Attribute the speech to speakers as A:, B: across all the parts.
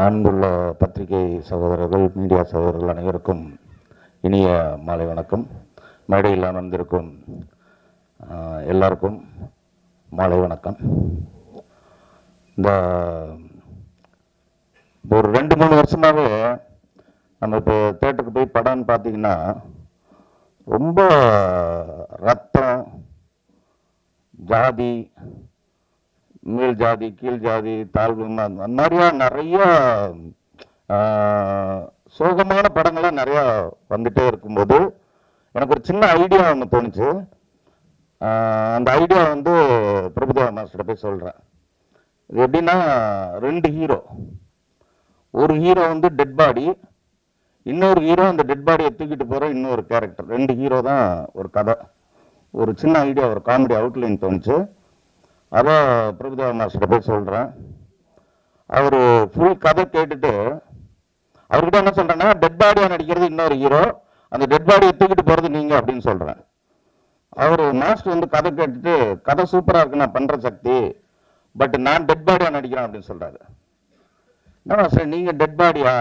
A: அன்புள்ள பத்திரிகை சகோதரர்கள் மீடியா சகோதரர்கள் அனைவருக்கும் இனிய மாலை வணக்கம். மேடையில் அமர்ந்திருக்கும் எல்லாருக்கும் மாலை வணக்கம். இந்த இப்போ ஒரு ரெண்டு மூணு வருஷமாகவே நம்ம இப்போ தேட்டருக்கு போய் படம்னு பார்த்தீங்கன்னா ரொம்ப ரத்தம் ஜாதி மேல் ஜாதி கீழ் ஜாதி தாழ்வு நிறையா நிறையா சோகமான படங்கள்லாம் நிறையா வந்துட்டே இருக்கும்போது எனக்கு ஒரு சின்ன ஐடியா ஒன்று தோணுச்சு. அந்த ஐடியா வந்து பிரபுதேவா மாஸ்டர் போய் சொல்கிறேன் இது எப்படின்னா ரெண்டு ஹீரோ ஒரு ஹீரோ வந்து டெட் பாடி இன்னொரு ஹீரோ அந்த டெட் பாடியை தூக்கிட்டு போகிற இன்னொரு கேரக்டர் ரெண்டு ஹீரோ தான் ஒரு கதை. ஒரு சின்ன ஐடியா ஒரு காமெடி அவுட்லைன் தோணுச்சு. அதான் பிரபுதேவா மாஸ்டர் போய் சொல்கிறேன் அவர் ஃபுல் கதை கேட்டுட்டு அவர்கிட்ட என்ன சொல்கிறேன்னா டெட் பாடியாக நடிக்கிறது இன்னொரு ஹீரோ அந்த டெட் பாடியை தூக்கிட்டு போகிறது நீங்கள் அப்படின்னு சொல்கிறேன் அவர் மாஸ்டர் வந்து கதை கேட்டுட்டு கதை சூப்பராக இருக்கு நான் பண்ணுற சக்தி பட் நான் டெட் பாடியாக நடிக்கிறேன் அப்படின்னு சொல்கிறாரு என்ன சார் நீங்கள் டெட் பாடியா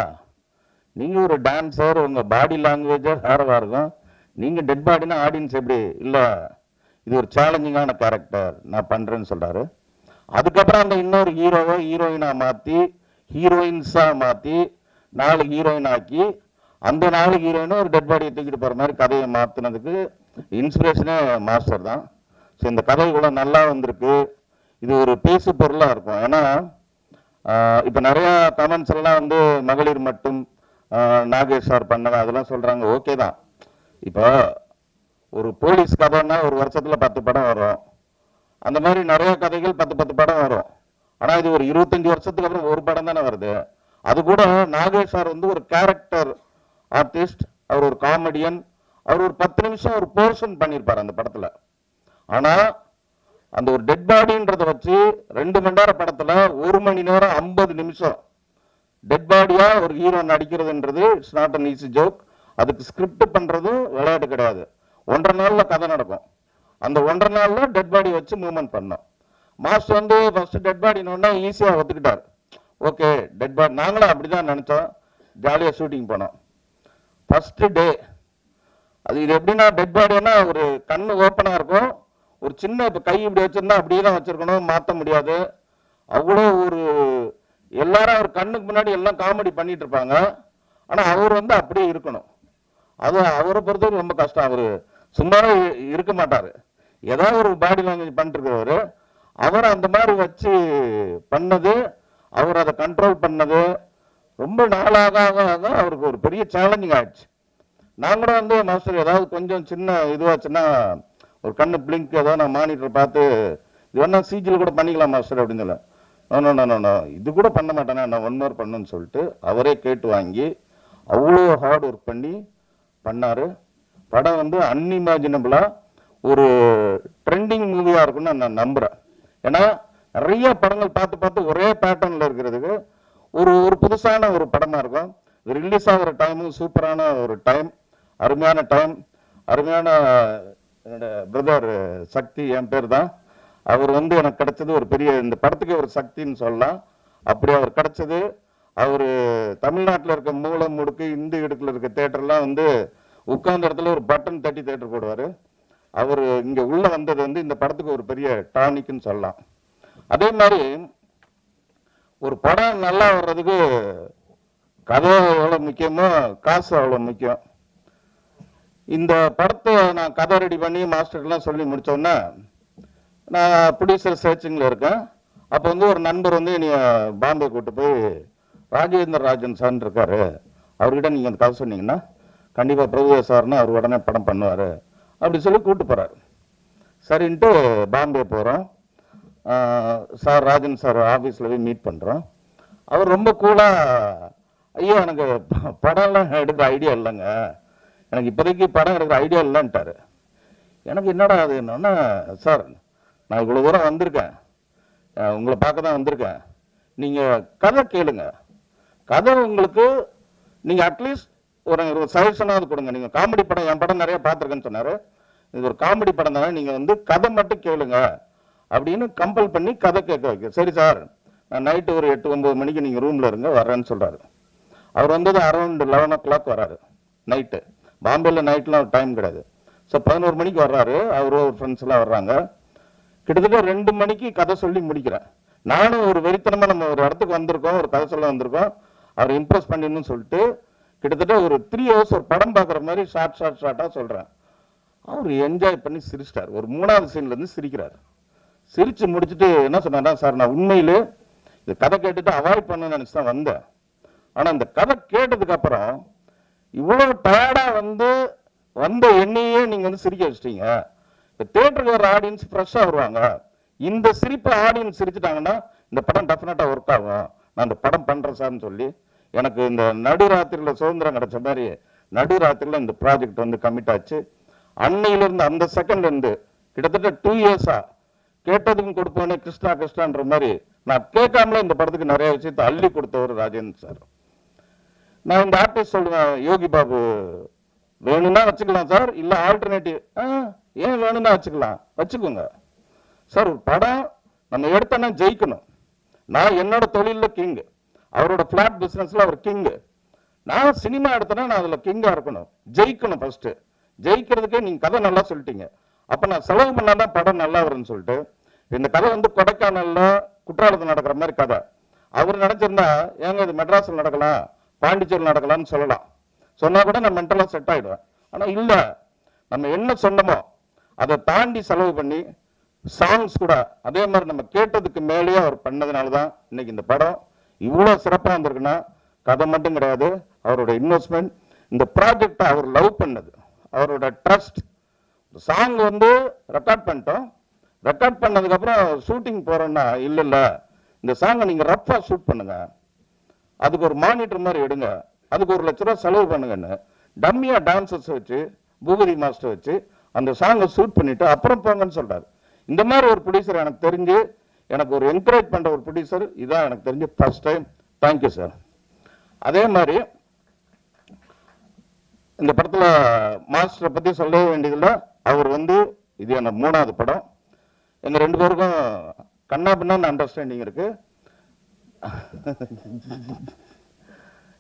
A: நீங்கள் ஒரு டான்ஸர் உங்கள் பாடி லாங்குவேஜே வேறவா இருக்கும். நீங்கள் டெட் பாடினா ஆடியன்ஸ் எப்படி? இல்லை இது ஒரு சேலஞ்சிங்கான கேரக்டர் நான் பண்ணுறேன்னு சொல்கிறாரு அதுக்கப்புறம் அந்த இன்னொரு ஹீரோவை ஹீரோயினாக மாற்றி ஹீரோயின்ஸாக மாற்றி நாலு ஹீரோயின் ஆக்கி அந்த நாலு ஹீரோயினும் ஒரு டெட் பாடியை தூக்கிட்டு போகிற மாதிரி கதையை மாற்றினதுக்கு இன்ஸ்பிரேஷனே மாஸ்டர் தான். ஸோ இந்த கதை இவ்வளோ நல்லா வந்திருக்கு. இது ஒரு பேசு பொருளாக இருக்கும். ஏன்னா இப்போ நிறையா கமெண்ட்ஸ் எல்லாம் வந்து மகளிர் மட்டும் நாகேஷ் சார் பண்ணலாம் அதெல்லாம் சொல்கிறாங்க ஓகே தான். இப்போ ஒரு போலீஸ் கதைன்னா ஒரு வருஷத்தில் பத்து படம் வரும். அந்த மாதிரி நிறைய கதைகள் பத்து பத்து படம் வரும். ஆனால் இது ஒரு இருபத்தஞ்சி வருஷத்துக்கு அப்புறம் ஒரு படம் தானே வருது. அது கூட நாகேஷ் சார் வந்து ஒரு கேரக்டர் ஆர்டிஸ்ட் அவர் ஒரு காமெடியன் அவர் ஒரு பத்து நிமிஷம் ஒரு போர்ஷன் பண்ணியிருப்பார் அந்த படத்தில். ஆனால் அந்த ஒரு டெட் பாடின்றத வச்சு ரெண்டு மணி நேரம் படத்தில் ஒரு மணி நேரம் ஐம்பது நிமிஷம் டெட் பாடியாக ஒரு hero நடிக்கிறதுன்றது it's not an easy joke அதுக்கு ஸ்கிரிப்ட் பண்ணுறதும் விளையாட்டு கிடையாது. ஒன்றரை நாளில் கதை நடக்கும். அந்த ஒன்றரை நாளில் டெட் பாடி வச்சு மூவ்மெண்ட் பண்ணோம். மாஸ்டர் வந்து ஃபஸ்ட்டு டெட் பாடினோடனே ஈஸியாக ஒத்துக்கிட்டார். ஓகே டெட் பாடி நாங்களும் அப்படிதான் நினச்சோம். ஜாலியாக ஷூட்டிங் போனோம் ஃபஸ்ட்டு டே அது இது எப்படின்னா டெட் பாடினா ஒரு கண்ணு ஓப்பனாக இருக்கும். ஒரு சின்ன இப்போ கை இப்படி வச்சிருந்தா அப்படியே தான் வச்சுருக்கணும் மாற்ற முடியாது. அவ்வளோ ஒரு எல்லாரும் அவர் கண்ணுக்கு முன்னாடி எல்லாம் காமெடி பண்ணிட்டு இருப்பாங்க. ஆனால் அவர் வந்து அப்படியே இருக்கணும். அது அவரை பொறுத்தவரைக்கும் ரொம்ப கஷ்டம். அவர் சும்மா இருக்க மாட்டார். ஏதாவது ஒரு பாடி லாங்குவேஜ் பண்ணிட்டு அவர் அந்த மாதிரி வச்சு பண்ணது அவர் அதை கண்ட்ரோல் பண்ணது ரொம்ப நாளாக ஆக ஆக அவருக்கு ஒரு பெரிய சேலஞ்சிங் ஆயிடுச்சு. நான் கூட வந்து மாஸ்டர் ஏதாவது கொஞ்சம் சின்ன இதுவாச்சுன்னா ஒரு கண்ணு பிளிங்க் ஏதோ நான் மானிட்டர் பார்த்து இது வேணா சிஜியில் கூட பண்ணிக்கலாம் மாஸ்டர் அப்படின்னு சொல்ல. நோ இது கூட பண்ண மாட்டேனே? நான் ஒன் ஹவர் பண்ணுன்னு சொல்லிட்டு அவரே கேட்டு வாங்கி அவ்வளோ ஹார்ட் ஒர்க் பண்ணி பண்ணார். படம் வந்து அன்இமேஜினபிளா ஒரு ட்ரெண்டிங் மூவியா இருக்கும்னு நான் நம்புறேன். ஏன்னா நிறைய படங்கள் பார்த்து பார்த்து ஒரே பேட்டர்ன்ல இருக்கிறதுக்கு ஒரு ஒரு புதுசான ஒரு படமா இருக்கும். இது ரிலீஸ் ஆகிற டைமும் சூப்பரான ஒரு டைம் அருமையான டைம் அருமையான என்னோட பிரதர் சக்தி என் பேர் தான். அவர் வந்து எனக்கு கிடைச்சது ஒரு பெரிய இந்த படத்துக்கு ஒரு சக்தின்னு சொல்லலாம். அப்படி அவர் கிடைச்சது அவர் தமிழ்நாட்டில் இருக்க மூலம் முடுக்கு இந்து இடுக்கில் இருக்க தேட்டர்லாம் வந்து உட்கார்ந்த இடத்துல ஒரு பட்டன் தட்டி தேட்டர் போடுவார். அவர் இங்கே உள்ளே வந்தது வந்து இந்த படத்துக்கு ஒரு பெரிய டானிக்னு சொல்லலாம். அதே மாதிரி ஒரு படம் நல்லா வர்றதுக்கு கதை எவ்வளோ முக்கியமோ காசு அவ்வளோ முக்கியம். இந்த படத்தை நான் கதை ரெடி பண்ணி மாஸ்டர்கெலாம் சொல்லி முடித்தோன்னே நான் ப்ரொடியூசர் சர்ச்சிங்கில் இருக்கேன். அப்போ வந்து ஒரு நண்பர் வந்து என்னைய பாம்பே கூட்டு போய் ராஜேந்திர ராஜன் சார்னு இருக்காரு. அவர்கிட்ட நீங்கள் அந்த கதை சொன்னீங்கன்னா கண்டிப்பாக பிரபுதேவ சார்னா அவர் உடனே படம் பண்ணுவார். அப்படி சொல்லி கூப்பிட்டு போகிறார் சரின்ட்டு பாம்பே போகிறோம் சார் ராஜன் சார் ஆஃபீஸில் போய் மீட் பண்ணுறோம் அவர் ரொம்ப கூலாக ஐயோ எனக்கு படம்லாம் எடுக்கிற ஐடியா இல்லைங்க. எனக்கு இப்போதைக்கு படம் எடுக்கிற ஐடியா இல்லைன்ட்டார். எனக்கு என்னடா அது? என்னன்னா சார் நான் இவ்வளோ தூரம் வந்திருக்கேன். உங்களை பார்க்க தான் வந்திருக்கேன். நீங்கள் கதை கேளுங்க. கதை உங்களுக்கு நீங்கள் அட்லீஸ்ட் ஒரு ஒரு சஜஷனாவது கொடுங்க. நீங்கள் காமெடி படம் என் படம் நிறைய பார்த்துருக்கேன்னு சொன்னார். இது ஒரு காமெடி படம் தானே. நீங்கள் வந்து கதை மட்டும் கேளுங்க அப்படின்னு கம்பல் பண்ணி கதை கேட்க வைக்க. சரி சார் நான் நைட்டு ஒரு எட்டு ஒன்பது மணிக்கு நீங்கள் ரூமில் இருங்க வரேன்னு சொல்கிறாரு அவர் வந்தது அரௌண்ட் லெவன் ஓ கிளாக் வராரு நைட்டு பாம்பேயில் நைட்லாம் டைம் கிடையாது. ஸோ பதினோரு மணிக்கு வர்றாரு. அவரு ஒரு ஃப்ரெண்ட்ஸ் எல்லாம் வர்றாங்க. கிட்டத்தட்ட ரெண்டு மணிக்கு கதை சொல்லி முடிக்கிறேன். நானும் ஒரு வெறித்தனமாக நம்ம ஒரு இடத்துக்கு வந்திருக்கோம் ஒரு கதை சொல்ல வந்திருக்கோம். அவர் இம்ப்ரெஸ் பண்ணிடணும்னு சொல்லிட்டு கிட்டத்தட்ட ஒரு த்ரீ ஹவர்ஸ் ஒரு படம் பார்க்குற மாதிரி ஷார்ட் ஷார்ட் ஷார்ட்டாக சொல்கிறேன் அவர் என்ஜாய் பண்ணி சிரிச்சிட்டார். ஒரு மூணாவது சீன்லேருந்து சிரிக்கிறார். சிரித்து முடிச்சுட்டு என்ன சொன்னாரா சார் நான் உண்மையிலே இந்த கதை கேட்டுட்டு அவாய்ட் பண்ண நினச்சி தான் வந்தேன். ஆனால் இந்த கதை கேட்டதுக்கப்புறம் இவ்வளோ டயர்டாக வந்து வந்த எண்ணையே நீங்கள் வந்து சிரிக்க வச்சிட்டீங்க. இந்த தேட்டருக்கு வர ஆடியன்ஸ் ஃப்ரெஷ்ஷாக வருவாங்க. இந்த சிரிப்பை ஆடியன்ஸ் சிரிச்சிட்டாங்கன்னா இந்த படம் டெஃபினட்டாக ஒர்க் ஆகும். நான் இந்த படம் பண்ணுறேன் சார்னு சொல்லி எனக்கு இந்த நடுராத்திரியில் சுதந்திரம் கிடைச்ச மாதிரி நடுராத்திரியில் இந்த ப்ராஜெக்ட் வந்து கமிட் ஆச்சு. அன்னையிலிருந்து அந்த செகண்ட்லேருந்து கிட்டத்தட்ட டூ இயர்ஸாக கேட்டதுக்கும் கொடுப்போனே கிருஷ்ணா கிருஷ்ணான்ற மாதிரி நான் கேட்காமலே இந்த படத்துக்கு நிறைய விஷயத்தை அள்ளி கொடுத்தவர் ராஜேந்திர சார். நான் இந்த ஆர்டிஸ்ட் சொல்லுவேன் யோகி பாபு வேணும்னா வச்சுக்கலாம் சார் இல்லை ஆல்டர்னேட்டிவ் ஏன் வேணும்னா வச்சுக்கலாம் வச்சுக்கோங்க. சார் ஒரு படம் நம்ம எடுத்தோன்னா ஜெயிக்கணும். நான் என்னோட தொழிலில் கிங் அவரோட பிளாட் பிஸ்னஸில் அவர் கிங்கு நான் சினிமா எடுத்தேன்னா நான் அதில் கிங்காக இருக்கணும். ஜெயிக்கணும் ஃபஸ்ட்டு ஜெயிக்கிறதுக்கே நீங்கள் கதை நல்லா சொல்லிட்டீங்க. அப்போ நான் செலவு பண்ணாதான் படம் நல்லா வரும்னு சொல்லிட்டு இந்த கதை வந்து கொடைக்கானலில் குற்றாலத்தில் நடக்கிற மாதிரி கதை. அவர் நினச்சிருந்தா ஏங்க இது மெட்ராஸில் நடக்கலாம் பாண்டிச்சேரியில் நடக்கலாம்னு சொல்லலாம். சொன்னால் கூட நான் மென்டலாக செட் ஆகிடுவேன் ஆனால் இல்லை. நம்ம என்ன சொன்னமோ அதை தாண்டி செலவு பண்ணி சாங்ஸ் கூட அதே மாதிரி நம்ம கேட்டதுக்கு மேலேயே அவர் பண்ணதுனால தான் இன்னைக்கு இந்த படம் இவ்வளோ சிறப்பாக இருந்திருக்குன்னா கதை மட்டும் கிடையாது. அவரோட இன்வெஸ்ட்மெண்ட் இந்த ப்ராஜெக்டை அவர் லவ் பண்ணது. அவரோட ட்ரஸ்ட் சாங் வந்து ரெக்கார்ட் பண்ணிட்டோம். ரெக்கார்ட் பண்ணதுக்கப்புறம் ஷூட்டிங் போகிறோன்னா இல்லை இல்லை. இந்த சாங்கை நீங்கள் ரஃப்பாக ஷூட் பண்ணுங்கள் அதுக்கு ஒரு மானிட்டர் மாதிரி எடுங்க. அதுக்கு ஒரு லட்ச ரூபா செலவு பண்ணுங்கன்னு டம்மியாக டான்சர்ஸ் வச்சு பூபதி மாஸ்டர் வச்சு அந்த சாங்கை ஷூட் பண்ணிவிட்டு அப்புறம் போங்கன்னு சொல்கிறார் இந்த மாதிரி ஒரு ப்ரொடியூசர் எனக்கு தெரிஞ்சு எனக்கு ஒரு என்கரேஜ் பண்ணுற ஒரு ப்ரொடியூசர் இதான் எனக்கு தெரிஞ்ச ஃபர்ஸ்ட் டைம் தேங்க்யூ சார் அதே மாதிரி இந்த படத்தில் மாஸ்டரை பற்றி சொல்லவே வேண்டியதில்லை. அவர் வந்து இது என்ன மூணாவது படம். எங்கள் ரெண்டு பேருக்கும் கண்ணா பின்னான்னு அண்டர்ஸ்டாண்டிங் இருக்கு.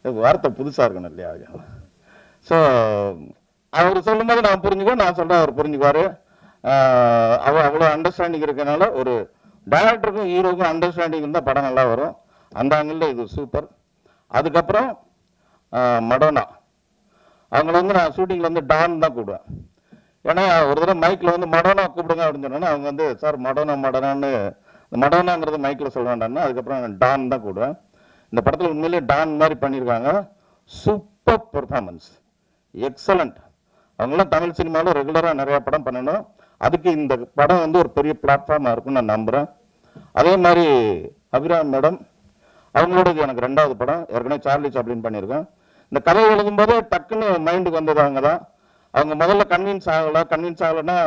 A: வார்த்தை புதுசாக இருக்கணும் இல்லையா? ஸோ அவர் சொல்லும்போது நான் புரிஞ்சுக்குவேன் நான் சொல்கிறேன் அவர் புரிஞ்சுக்குவார். அவர் அவ அவ்வளோ அண்டர்ஸ்டாண்டிங் இருக்கனால ஒரு டேரக்டருக்கும் ஹீரோக்கும் அண்டர்ஸ்டாண்டிங் இருந்தால் படம் நல்லா வரும். அந்த ஆங்கிளில் இது சூப்பர் அதுக்கப்புறம் மடோனா அவங்கள வந்து நான் ஷூட்டிங்கில் வந்து டான் தான் கூப்பிடுவேன். ஏன்னா ஒரு தடவை மைக்கில் வந்து மடோனா கூப்பிடுங்க அப்படின்னு சொன்னோன்னா அவங்க வந்து சார் மடோனா மடோனான்னு மடோனாங்கிறது மைக்கில் சொல்ல வேண்டாம்னா அதுக்கப்புறம் நான் டான் தான் கூப்பிடுவேன். இந்த படத்தில் உண்மையிலேயே டான் மாதிரி பண்ணியிருக்காங்க. சூப்பர் பெர்ஃபார்மன்ஸ் எக்ஸலண்ட் அவங்களாம் தமிழ் சினிமாவில் ரெகுலராக நிறையா படம் பண்ணணும். அதுக்கு இந்த படம் வந்து ஒரு பெரிய பிளாட்ஃபார்மாக இருக்கும்னு நான் நம்புகிறேன் அதே மாதிரி அபிராம் மேடம் அவங்களோடது எனக்கு ரெண்டாவது படம். ஏற்கனவே சார்லி சாப்ளின் பண்ணியிருக்கேன். இந்த கதை எழுதும் போதே டக்குன்னு மைண்டுக்கு வந்தது அவங்க தான். அவங்க முதல்ல கன்வின்ஸ் ஆகலை. கன்வின்ஸ் ஆகலைன்னா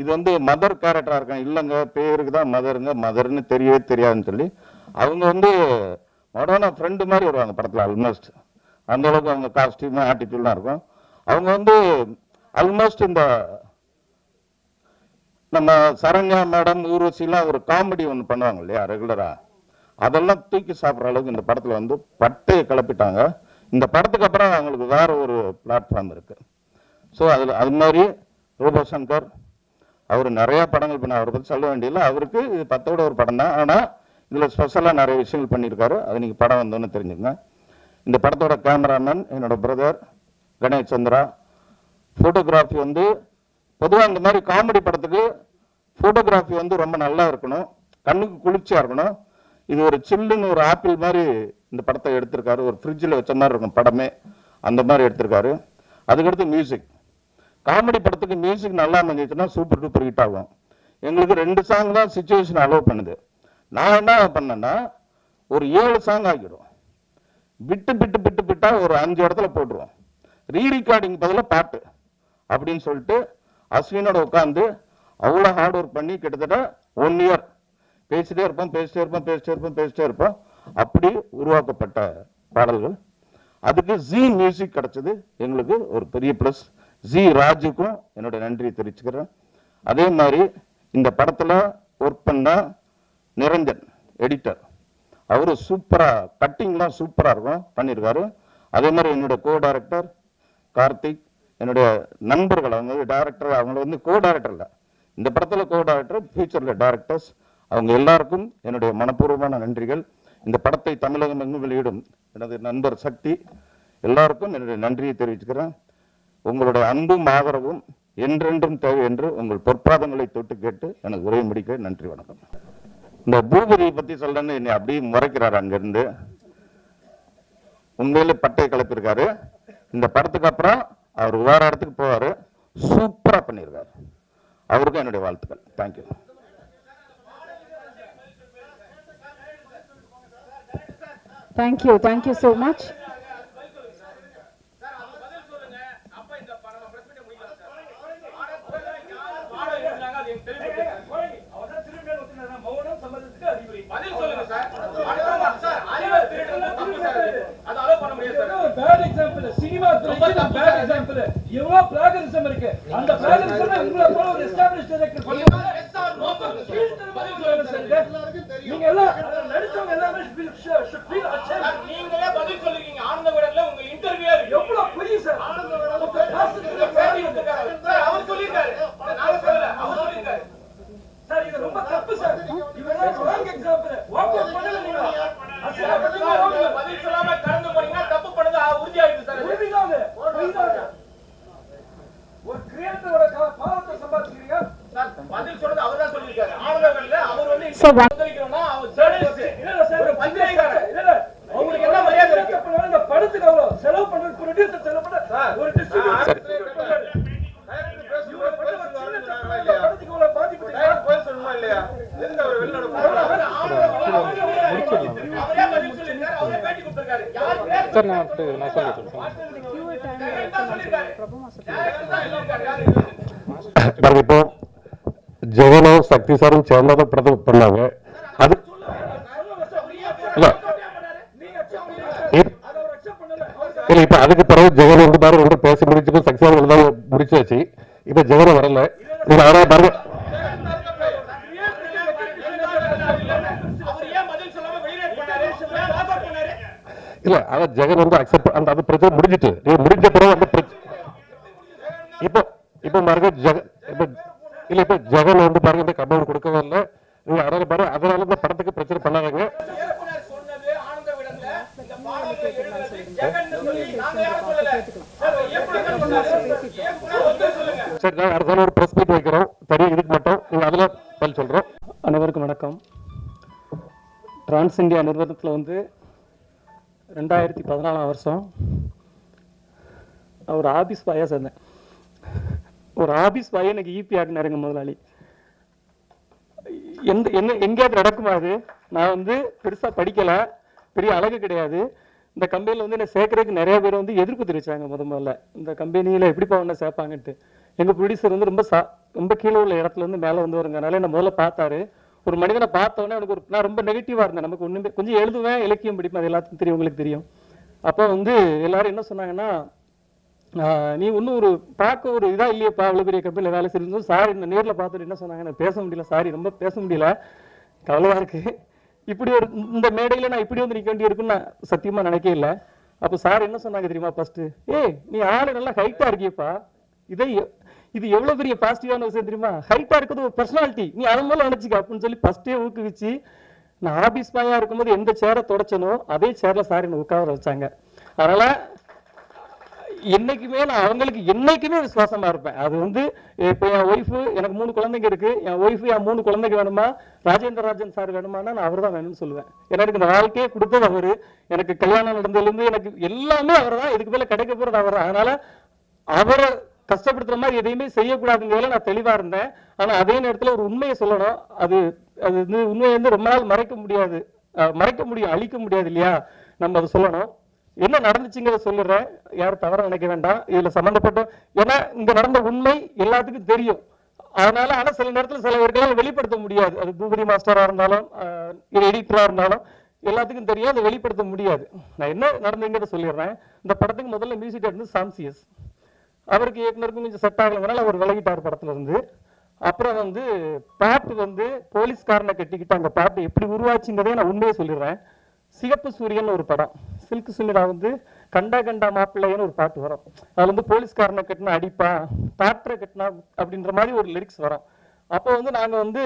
A: இது வந்து மதர் கேரக்டராக இருக்கும் இல்லைங்க பேருக்கு தான் மதருங்க மதர்னு தெரியவே தெரியாதுன்னு சொல்லி அவங்க வந்து மொடோனா ஃப்ரெண்டு மாதிரி வருவாங்க படத்தில் ஆல்மோஸ்ட் அந்த அளவுக்கு அவங்க காஸ்டியூம் ஆட்டிடியூட்லாம் இருக்கும். அவங்க வந்து ஆல்மோஸ்ட் இந்த நம்ம சரண்யா மேடம் ஊர்வசிலாம் ஒரு காமெடி ஒன்று பண்ணுவாங்க இல்லையா ரெகுலராக அதெல்லாம் தூக்கி சாப்பிட்ற அளவுக்கு இந்த படத்தில் வந்து பட்டையை கிளப்பிட்டாங்க. இந்த படத்துக்கு அப்புறம் அவங்களுக்கு வேறு ஒரு பிளாட்ஃபார்ம் இருக்குது ஸோ அதில் அது மாதிரி ரூபா சங்கர் அவர் நிறையா படங்கள் பண்ண அவரை பற்றி சொல்ல வேண்டியதில்லை. அவருக்கு இது பத்தோட ஒரு படம் தான். ஆனால் இதில் ஸ்பெஷலாக நிறைய விஷயங்கள் பண்ணியிருக்காரு. அது நீங்கள் படம் வந்தோன்னு தெரிஞ்சுங்க இந்த படத்தோட கேமராமேன் என்னோட பிரதர் கணேஷ் சந்திரா. ஃபோட்டோகிராஃபி வந்து பொதுவாக இந்த மாதிரி காமெடி படத்துக்கு ஃபோட்டோகிராஃபி வந்து ரொம்ப நல்லா இருக்கணும். கண்ணுக்கு குளிர்ச்சியாக இருக்கணும். இது ஒரு சில்லுன்னு ஒரு ஆப்பிள் மாதிரி இந்த படத்தை எடுத்திருக்காரு. ஒரு ஃப்ரிட்ஜில் வச்ச மாதிரி இருக்கும் படமே. அந்த மாதிரி எடுத்திருக்காரு. அதுக்கடுத்து மியூசிக் காமெடி படத்துக்கு மியூசிக் நல்லா அமைஞ்சிச்சுன்னா சூப்பர் டூப்பர் ஹிட் ஆகும். எங்களுக்கு ரெண்டு சாங் தான் சுச்சுவேஷன் அலோவ் பண்ணுது. நான் என்ன பண்ணேன்னா ஒரு ஏழு சாங் ஆகிடும் விட்டு விட்டு விட்டு விட்டா ஒரு அஞ்சு இடத்துல போட்டுருவோம். ரீ ரெக்கார்டிங் பதிலாக பாட்டு. அப்படின்னு சொல்லிட்டு அஸ்வினோட உட்காந்து அவ்வளோ ஹார்ட் ஒர்க் பண்ணி கிட்டத்தட்ட ஒன் இயர் பேசிட்டே இருப்போம் பேசிட்டே இருப்போம் பேசிட்டே இருப்போம் பேசிட்டே இருப்போம். அப்படி உருவாக்கப்பட்ட பாடல்கள். அதுக்கு ஜி மியூசிக் கிடைச்சது எங்களுக்கு ஒரு பெரிய ப்ளஸ் ஜி ராஜுக்கும் என்னோட நன்றி தெரிவிச்சுக்கிறேன். அதே மாதிரி இந்த படத்தில் ஒர்க் பண்ண நிரஞ்சன் எடிட்டர் அவர் சூப்பராக கட்டிங்லாம் சூப்பராக இருக்கும் பண்ணியிருக்காரு அதே மாதிரி என்னோட கோ டைரக்டர் கார்த்திக் என்னுடைய நண்பர்கள் அவங்க டேரக்டர் அவங்க வந்து கோ டேரக்டர் இல்லை. இந்த படத்தில் கோ டேரக்டர் ஃபியூச்சரில் டேரக்டர்ஸ் அவங்க எல்லாருக்கும் என்னுடைய மனப்பூர்வமான நன்றிகள். இந்த படத்தை தமிழகம் எங்கும் வெளியிடும் எனது நண்பர் சக்தி. எல்லாருக்கும் என்னுடைய நன்றியை தெரிவிச்சுக்கிறேன். உங்களுடைய அன்பும் ஆதரவும் என்றென்றும் தேவை என்று உங்கள் பொற்பாதங்களை தொட்டு கேட்டு எனக்கு உரை முடிக்க நன்றி வணக்கம். இந்த பூபதியை பற்றி சொல்றேன்னு என்னை அப்படியே முறைக்கிறார் அங்கேருந்து. உண்மையிலே பட்டை கிளப்பியிருக்காரு இந்த படத்துக்கு அப்புறம் அவர் வேற இடத்துக்கு போவார். சூப்பராக பண்ணியிருக்கார் அவருக்கும் என்னுடைய வாழ்த்துக்கள். Thank you
B: thank you thank you so much so much.
C: பதில் சொல்லுங்க சார் அடுத்தவங்க சார் அறிவை திருடுறது தப்பு சார் அது. அது allow பண்ண முடியாது சார்
D: பேட் எக்ஸாம்பிள் சினிமா துறைக்கு பேட் எக்ஸாம்பிள் எவ்வளவு பிளாகரிசம் இருக்கு அந்த பிளாகரிசம் உங்களை போல ஒரு எஸ்டாப்லிஷ் டைரக்டர்
C: நீங்க
D: சொல்லுவாங்க
C: மேல yes or no சொல்லுங்க சார். பதில்
D: பதில்
C: சொல்லுங்க
D: சொல்லுங்க
C: சார்.
D: சார் நீங்க எல்லாம் அதுல நடிச்சவங்க எல்லாமே should- should- should feel ashamed.
C: Sir, நீங்களே பதில் சொல்லிருக்கீங்க ஆனந்த விடல உங்க இன்டர்வியூ இருக்கு
D: எவ்வளவு பொய் சார்
C: உங்க
D: பாசத்துக்கு
C: பேட்டி
D: பேடி
C: எடுத்துக்காரு. சார், அவர் சொல்லியிருக்காரு நான் சொல்லல அவர் சொல்லியிருக்காரு
D: சார் இது ரொம்ப தப்பு சார் இவரெல்லாம் ராங் எக்ஸாம்பிள் வாக் அவுட் பண்ணல நீங்க அசிங்கமா
C: சார்,
D: பண்ணீங்க,
C: நீங்க
D: wrong.
C: பதில் சொல்லாம கடந்து போனீங்கன்னா தப்பு பண்ணது ஆ, உறுதியாயிடுது சார் அது.
D: உறுதிதான் அது, பொய்தான் அது. ஒரு கிரியேட்டரோட பாவத்தை சம்பாதிக்கிறீங்க
C: சார், பதில் சொன்னது அவர்தான் சொல்லியிருக்காரு ஆனந்த விடல அவர் வந்து
B: So what-
C: கொந்தளிக்கணும்னா அவர் journalist.
D: இல்ல சார்
C: ஒரு பத்திரிகையாளர்.
D: இல்ல இல்ல
C: அவங்களுக்கு என்ன மரியாதை இருக்கு?
D: பண்ணாலும் இந்த படத்துக்கு அவ்வளவு செலவு பண்றது ப்ரொடியூசர் செலவு பண்ண ஒரு டிஸ்ட்ரிபியூட்டர் இவரை பண்ண ஒரு சின்ன தப்பு இந்த படத்துக்கு அவ்வளவு பாதிப்பு தெரியுமா?
C: அவர் ஆனந்த விடல அவரே அவரே பதில் சொல்லியிருக்காரு அவரே பேட்டி கொடுத்திருக்காரு யார் பேர்
E: சார் நான் வந்து நான் சொல்லிட்டேன்
C: Direct ஆ சொல்லியிருக்காரு. Direct ஆ சொல்லியிருக்காரு. யாரு?
E: பாருங்க இப்போ ஜெகனும் சக்தி சாரும் சேர்ந்தா தான் படத்தை பண்ணாங்க அது இல்ல இப்ப அதுக்கு பிறகு ஜெகன் வந்து பாருங்க வந்து பேசி முடிச்சுட்டு சக்தி சார் முடிச்சாச்சு. இப்ப ஜெகன் வரல. நீங்க அதனால பாருங்க
C: அவர் ஏன் பதில் சொல்லாம வெளிநடப்பு பண்ணாரு? ஏன் walk out பண்ணாரு?
E: இல்ல அத ஜெகன் வந்து அக்செப்ட் அந்த அது பிரச்சனை முடிஞ்சிட்டு. நீங்க முடிஞ்ச பிறகு அந்த பிரச்சனை இப்போ இப்போ பாருங்க ஜெக இப்ப இல்ல இப்ப ஜெகன் வந்து பாருங்க இந்த கம்பௌண்ட் கொடுக்கவே இல்லை. நீங்க அதனால பாருங்க அதனால இந்த படத்துக்கு பிரச்சனை பண்ணாதீங்க.
C: இயக்குனர் சொன்னது ஆனந்த விடல இந்த பாடல்களை எழுதுனது ஜெகன்னு சொல்லி நாங்க யாரும் சொல்லல. சார்,
E: நான் அடுத்த ஒரு பிரஸ் மீட் வைக்கிறோம். தனியா இதுக்கு மட்டும். நீங்க அதுல பதில் சொல்றோம்.
F: அனைவருக்கும் வணக்கம். டிரான்ஸ் இந்தியா நிறுவனத்தில் வந்து ரெண்டாயிரத்தி பதினாலாம் வருஷம் நான் ஒரு ஆபீஸ் பாயாக சேர்ந்தேன். ஒரு ஆபீஸ் பாயை எனக்கு ஈபி ஆக்குனாருங்க முதலாளி. எந்த என்ன எங்கேயாவது நடக்குமா அது? நான் வந்து பெருசாக படிக்கலை. பெரிய அழகு கிடையாது. இந்த கம்பெனியில் வந்து என்னை சேர்க்கறதுக்கு நிறைய பேர் வந்து எதிர்ப்பு தெரிவிச்சாங்க முத முதல்ல. இந்த கம்பெனியில் எப்படிப்பா ஒன்று சேர்ப்பாங்கன்ட்டு. எங்கள் ப்ரொடியூசர் வந்து ரொம்ப சா ரொம்ப கீழே உள்ள இடத்துல இருந்து மேலே வந்து வருங்கனால என்ன முதல்ல பார்த்தாரு. ஒரு மனிதனை பார்த்தோன்னே எனக்கு ஒரு நான் ரொம்ப நெகட்டிவாக இருந்தேன். நமக்கு ஒன்றுமே கொஞ்சம் எழுதுவேன் இலக்கியம் படிப்பேன் அது எல்லாத்துக்கும் தெரியும் உங்களுக்கு தெரியும். அப்போ வந்து எல்லாரும் என்ன சொன்னாங்கன்னா நீ இன்னும் ஒரு பார்க்க ஒரு இதாக இல்லையேப்பா அவ்வளோ பெரிய கம்பெனியில் வேலை செய்யும்போது சாரி நான் நேரில் பார்த்துட்டு என்ன சொன்னாங்க எனக்கு பேச முடியல சாரி ரொம்ப பேச முடியல. கவலையா இருக்குது இப்படி ஒரு இந்த மேடையில் நான் இப்படி வந்து நிற்க வேண்டி இருக்குன்னு நான் சத்தியமாக நினைக்கவே இல்லை. அப்போ சார் என்ன சொன்னாங்க தெரியுமா ஃபஸ்ட்டு ஏய் நீ ஆள் நல்லா ஹைட்டாக இருக்கியப்பா. இதை இது எவ்வளவு பெரிய பாசிட்டிவான விஷயம் தெரியுமா? ஹைட்டா இருக்கிறது ஒரு பர்சனாலிட்டி நீ அதன் மூலம் நினைச்சுக்க அப்படின்னு சொல்லி ஃபர்ஸ்டே ஊக்குவிச்சு நான் ஆபீஸ் பாயா இருக்கும்போது எந்த சேரை தொடச்சனோ அதே சேர்ல சார் என்ன உட்கார வச்சாங்க. அதனால என்னைக்குமே நான் அவங்களுக்கு என்னைக்குமே விசுவாசமா இருப்பேன். அது வந்து இப்போ என் ஒய்ஃபு எனக்கு மூணு குழந்தைங்க இருக்கு. என் ஒய்ஃபு என் மூணு குழந்தைங்க வேணுமா? ராஜேந்திர ராஜன் சார் வேணுமானா நான் அவர் தான் வேணும்னு சொல்லுவேன். ஏன்னா எனக்கு இந்த வாழ்க்கையே கொடுத்தது அவரு. எனக்கு கல்யாணம் நடந்ததுலேருந்து எனக்கு எல்லாமே அவர் தான் இதுக்கு மேல கிடைக்க போறது அவர் தான் அதனால அவரை கஷ்டப்படுத்துற மாதிரி எதையுமே செய்யக்கூடாதுங்கிறதுல நான் தெளிவா இருந்தேன். ஆனா அதே நேரத்துல ஒரு உண்மையை சொல்லணும். அது அது வந்து உண்மையை வந்து ரொம்ப நாள் மறைக்க முடியாது. மறைக்க முடியும் அழிக்க முடியாது இல்லையா? நம்ம அதை சொல்லணும். என்ன நடந்துச்சுங்கிறத சொல்லிடுறேன். யாரும் தவற நினைக்க வேண்டாம். இதுல சம்மந்தப்பட்ட ஏன்னா இங்க நடந்த உண்மை எல்லாத்துக்கும் தெரியும். அதனால ஆனா சில நேரத்துல சில பேருக்கெல்லாம் வெளிப்படுத்த முடியாது. அது பூபதி மாஸ்டரா இருந்தாலும் எடிட்டரா இருந்தாலும் எல்லாத்துக்கும் தெரியும். அதை வெளிப்படுத்த முடியாது. நான் என்ன நடந்தீங்கிறத சொல்லிடுறேன். இந்த படத்துக்கு முதல்ல மியூசிக் எடுத்து சாம்சியஸ். அவருக்கு இயக்குனருக்கும் கொஞ்சம் செட் ஆகலைங்கனால அவர் விலகிட்டார் படத்துல இருந்து அப்புறம் வந்து பாட்டு வந்து போலீஸ்காரனை கட்டிக்கிட்டு அந்த பாட்டு எப்படி உருவாச்சுங்கிறதே நான் உண்மையை சொல்லிடுறேன். சிகப்பு சூரியன் ஒரு படம். சில்க் சுனிடா வந்து கண்டா கண்டா மாப்பிள்ளைன்னு ஒரு பாட்டு வரும். அதில் வந்து போலீஸ்காரனை கட்டினா அடிப்பா டாக்டரை கட்டினா அப்படின்ற மாதிரி ஒரு லிரிக்ஸ் வரும். அப்போ வந்து நாங்கள் வந்து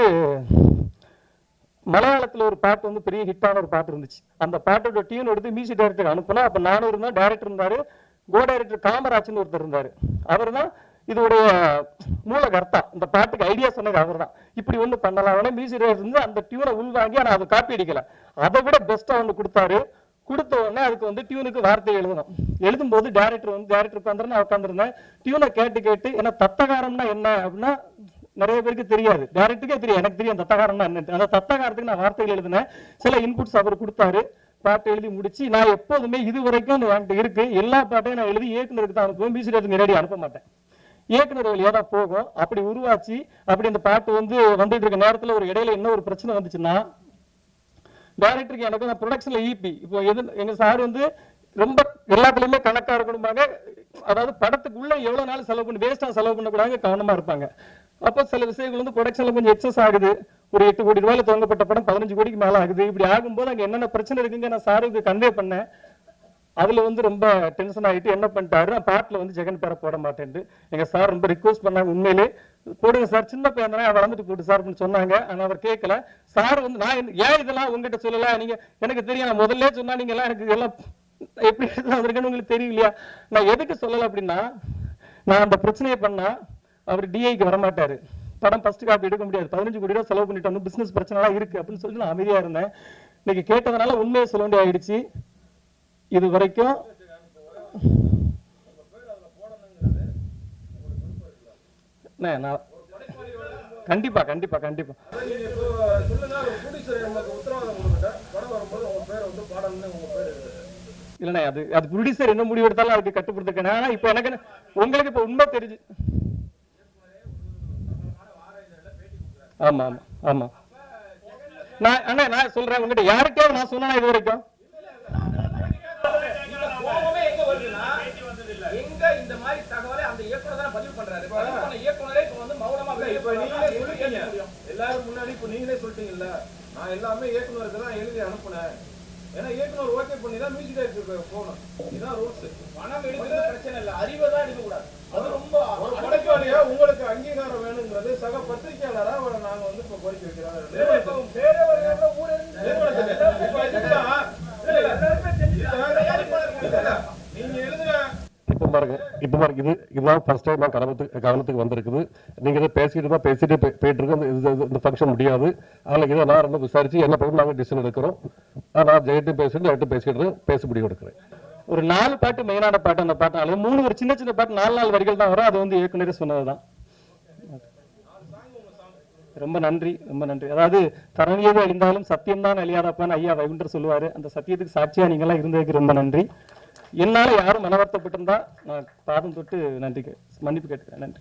F: மலையாளத்தில் ஒரு பாட்டு வந்து பெரிய ஹிட்டான ஒரு பாட்டு இருந்துச்சு. அந்த பாட்டோட டியூன் எடுத்து மியூசிக் டைரக்டர் அனுப்புனா அப்போ நானும் இருந்தேன் டைரக்டர் இருந்தார். கோ டைரக்டர் காமராஜ்னு ஒருத்தர் இருந்தார். அவர் தான் இதோடைய மூலகர்த்தா. இந்த பாட்டுக்கு ஐடியா சொன்னது அவர் தான் இப்படி ஒன்று பண்ணலாம். மியூசிக் இருந்து அந்த டியூனை உள்வாங்கி ஆனால் அதை காப்பி அடிக்கல. அதை விட பெஸ்ட்டாக ஒன்று கொடுத்தாரு. கொடுத்த உடனே அதுக்கு வந்து டியூனுக்கு வார்த்தை எழுதணும். எழுதும்போது டேரக்டர் வந்து டேரக்டர் உட்காந்துரு நான் உட்காந்துருந்தேன் டியூனை கேட்டு கேட்டு ஏன்னா தத்தகாரம்னா என்ன அப்படின்னா நிறைய பேருக்கு தெரியாது. டேரக்டருக்கே தெரியும். எனக்கு தெரியும் தத்தகாரம்னா என்ன அந்த தத்தகாரத்துக்கு நான் வார்த்தைகள் எழுதினேன். சில இன்புட்ஸ் அவர் கொடுத்தாரு. பாட்டு எழுதி முடிச்சு நான் எப்போதுமே இது வரைக்கும் அந்த என்கிட்ட இருக்கு. எல்லா பாட்டையும் நான் எழுதி இயக்குனருக்கு தான் அனுப்புவேன். மியூசிக் டைரக்டர் நேரடி அனுப்ப மாட்டேன். இயக்குனர் ஏதாவது தான் போகும். அப்படி உருவாச்சு. அப்படி அந்த பாட்டு வந்து வந்துட்டு இருக்க நேரத்தில் ஒரு இடையில என்ன ஒரு பிரச்சனை வந்துச்சுன்னா டேரக்டருக்கு எனக்கு அந்த ப்ரொடக்ஷன்ல ஈபி இப்போ எது எங்க சார் வந்து ரொம்ப எல்லாத்துலயுமே கணக்கா இருக்கணும்பாங்க. அதாவது படத்துக்குள்ள எவ்வளவு நாள் செலவு பண்ணி வேஸ்டா செலவு பண்ணக்கூடாது கவனமா இருப்பாங்க. அப்போ சில விஷயங்கள் வந்து ப்ரொடக்ஷன்ல கொஞ்சம் எக்ஸஸ் ஆகுது. ஒரு எட்டு கோடி ரூபாயில துவங்கப்பட்ட படம் பதினஞ்சு கோடிக்கு மேல ஆகுது. இப்படி ஆகும்போது அங்க என்னென்ன பிரச்சனை இருக்குங்க? நான் சாருக்கு கன்வே பண்ணேன். அதுல வந்து ரொம்ப டென்ஷன் ஆகிட்டு என்ன பண்ணிட்டாரு? நான் பாட்டுல வந்து ஜெகன் பேரை போட மாட்டேன்ட்டு. எங்க சார் ரொம்ப ரிக்வஸ்ட் பண்ணாங்க உண்மையிலே. போடுங்க சார் சின்ன பையன் தானே வளர்ந்துட்டு போட்டு சார் அப்படின்னு சொன்னாங்க. ஆனா அவர் கேட்கல சார் வந்து நான் ஏன் இதெல்லாம் உங்ககிட்ட சொல்லல? நீங்க எனக்கு தெரியும் நான் முதல்ல சொன்னா நீங்க எல்லாம் எனக்கு எல்லாம் எப்படி எடுத்து வந்திருக்கேன்னு உங்களுக்கு தெரியலையா? நான் எதுக்கு சொல்லலை அப்படின்னா நான் அந்த பிரச்சனையை பண்ணா அவர் டிஐக்கு வரமாட்டார். படம் ஃபர்ஸ்ட் காப்பி எடுக்க முடியாது. பதினஞ்சு கோடி ரூபா செலவு பண்ணிட்டு வந்து பிசினஸ் பிரச்சனை இருக்கு அப்படின்னு சொல்லி நான் அமைதியா இருந்தேன். இன்னைக்கு கேட்டதுனால உண்மையை சொல்ல வேண்டிய ஆயிடுச்சு. இது வரைக்கும் நான் கண்டிப்பா கண்டிப்பா கண்டிப்பா. இல்லண்ணே அது அது ப்ரொடியூசர் என்ன முடிவு எடுத்தாலும் அதுக்கு கட்டுப்படுத்திருக்கேன். ஆனா இப்போ எனக்கு என்ன- உங்களுக்கு இப்போ உண்மை தெரிஞ்சு ஆமா ஆமா ஆமா. நான் அண்ணா நான் சொல்றேன் உங்ககிட்ட யாருக்கே நான் சொன்னா இது வரைக்கும்?
G: எல்லாரும் முன்னாடி இப்ப நீங்களே சொல்லிட்டீங்கல்ல. நான் எல்லாமே இயக்குனருக்கு தான் எழுதி அனுப்புனேன். ஏன்னா இயக்குனர் ஓகே பண்ணி தான் மியூசிக் டைரக்டருக்கு போகணும். இதுதான் ரூல்ஸ்
C: பணம் எடுக்கிறது பிரச்சனை இல்ல. அறிவை தான் எடுக்க கூடாது அது ரொம்ப
G: ஒரு படைப்பாளியா உங்களுக்கு அங்கீகாரம் வேணுங்கிறது சக பத்திரிகையாளரா அவரை நாங்க வந்து இப்ப கோரிக்கை வைக்கிறோம். இப்ப நீங்க
E: பாருங்க இப்போ பாருங்க இது இதுதான் ஃபர்ஸ்ட் டைம் நான் கவனத்துக்கு கவனத்துக்கு வந்திருக்குது நீங்க இதை பேசிட்டு தான் பேசிட்டு போய்- போயிட்டு இருக்கு இந்த- இந்த ஃபங்க்ஷன் முடியாது அதில் இதை நான் ரொம்ப விசாரிச்சு என்ன பண்ணணும் நாங்கள் டிசிஷன் எடுக்கிறோம் நான் ஜெயிட்டு பேசிட்டு நைட்டு பேசிட்டு பேச முடிவு எடுக்கிறேன்
F: ஒரு நாலு பாட்டு மெயினான பாட்டு அந்த பாட்டு மூணு ஒரு சின்ன சின்ன பாட்டு நாலு நாலு வரிகள் தான் வரும் அது வந்து இயக்குனரே சொன்னதுதான் ரொம்ப நன்றி ரொம்ப நன்றி. அதாவது தரணியது அழிந்தாலும் சத்தியம்தான் அழியாதப்பான்னு ஐயா வைகுண்டர் சொல்லுவாரு. அந்த சத்தியத்துக்கு சாட்சியா நீங்களாம் இருந்ததுக்கு ரொம்ப நன்றி. என்னால யாரும் மனவர்த்தப்பட்டிருந்தா நான் பாதம் தொட்டு நன்றி கே- மன்னிப்பு கேட்டுக்கிறேன். நன்றி.